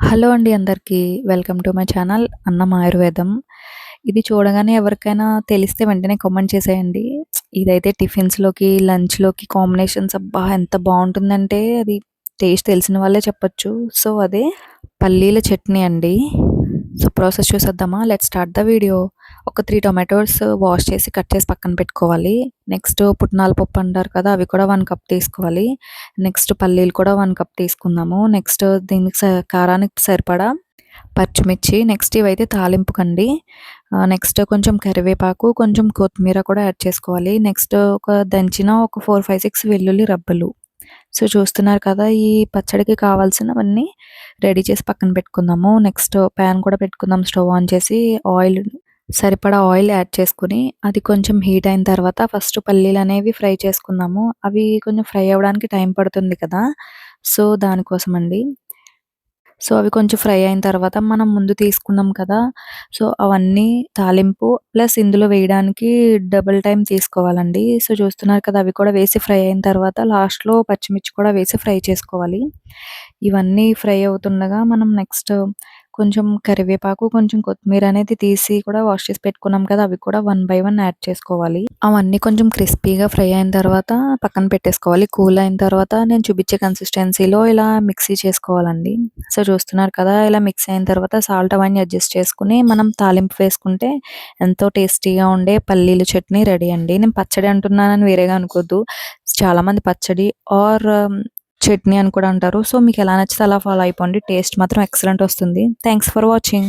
Hello అండి అందరికీ. Welcome to my channel అన్నం ఆయుర్వేదం. ఇది చూడగానే ఎవరికైనా తెలిస్తే వెంటనే కామెంట్ చేసేయండి. ఇదైతే టిఫిన్స్లోకి లంచ్లోకి కాంబినేషన్స్ అబ్బా ఎంత బాగుంటుందంటే అది టేస్ట్ తెలిసిన వాళ్ళే చెప్పచ్చు. సో అదే పల్లీల చట్నీ అండి. సో ప్రాసెస్ చూసేద్దామా? Let start the video. ఒక త్రీ టొమాటోస్ వాష్ చేసి కట్ చేసి పక్కన పెట్టుకోవాలి. నెక్స్ట్ పుట్నాల పప్పు అంటారు కదా అవి కూడా వన్ కప్ తీసుకోవాలి. నెక్స్ట్ పల్లీలు కూడా వన్ కప్ తీసుకుందాము. నెక్స్ట్ దీనికి స- కారానికి సరిపడా పచ్చిమిర్చి. నెక్స్ట్ ఇవైతే తాలింపు కండి. నెక్స్ట్ కొంచెం కరివేపాకు కొంచెం కొత్తిమీర కూడా యాడ్ చేసుకోవాలి. నెక్స్ట్ ఒక దంచిన ఒక ఫోర్ ఫైవ్ సిక్స్ వెల్లుల్లి రబ్బలు. సో చూస్తున్నారు కదా ఈ పచ్చడికి కావాల్సినవన్నీ రెడీ చేసి పక్కన పెట్టుకుందాము. నెక్స్ట్ ప్యాన్ కూడా పెట్టుకుందాం స్టవ్ ఆన్ చేసి ఆయిల్ సరిపడా ఆయిల్ యాడ్ చేసుకుని అది కొంచెం హీట్ అయిన తర్వాత ఫస్ట్ పల్లీలు అనేవి ఫ్రై చేసుకుందాము. అవి కొంచెం ఫ్రై అవ్వడానికి టైం పడుతుంది కదా. సో దానికోసం అండి సో అవి కొంచెం ఫ్రై అయిన తర్వాత మనం ముందు తీసుకున్నాం కదా. సో అవన్నీ తాలింపు ప్లస్ ఇందులో వేయడానికి డబుల్ టైం తీసుకోవాలండి. సో చూస్తున్నారు కదా అవి కూడా వేసి ఫ్రై అయిన తర్వాత లాస్ట్లో పచ్చిమిర్చి కూడా వేసి ఫ్రై చేసుకోవాలి. ఇవన్నీ ఫ్రై అవుతుండగా మనం నెక్స్ట్ కొంచెం కరివేపాకు కొంచెం కొత్తిమీర అనేది తీసి కూడా వాష్ చేసి పెట్టుకున్నాం కదా అవి కూడా వన్ బై వన్ యాడ్ చేసుకోవాలి. అవన్నీ కొంచెం క్రిస్పీగా ఫ్రై అయిన తర్వాత పక్కన పెట్టేసుకోవాలి. కూల్ అయిన తర్వాత నేను చూపించే కన్సిస్టెన్సీలో ఇలా మిక్సీ చేసుకోవాలండి. సో చూస్తున్నారు కదా ఇలా మిక్స్ అయిన తర్వాత సాల్ట్ అవన్నీ అడ్జస్ట్ చేసుకుని మనం తాలింపు వేసుకుంటే ఎంతో టేస్టీగా ఉండే పల్లీలు చట్నీ రెడీ అండి. నేను పచ్చడి అంటున్నానని వేరేగా అనుకోద్దు. చాలామంది పచ్చడి ఆర్ చట్నీ అని కూడా అంటారు. సో మీకు ఎలా నచ్చితే అలా ఫాలో అయిపోండి. టేస్ట్ మాత్రం ఎక్సలెంట్ వస్తుంది. Thanks for watching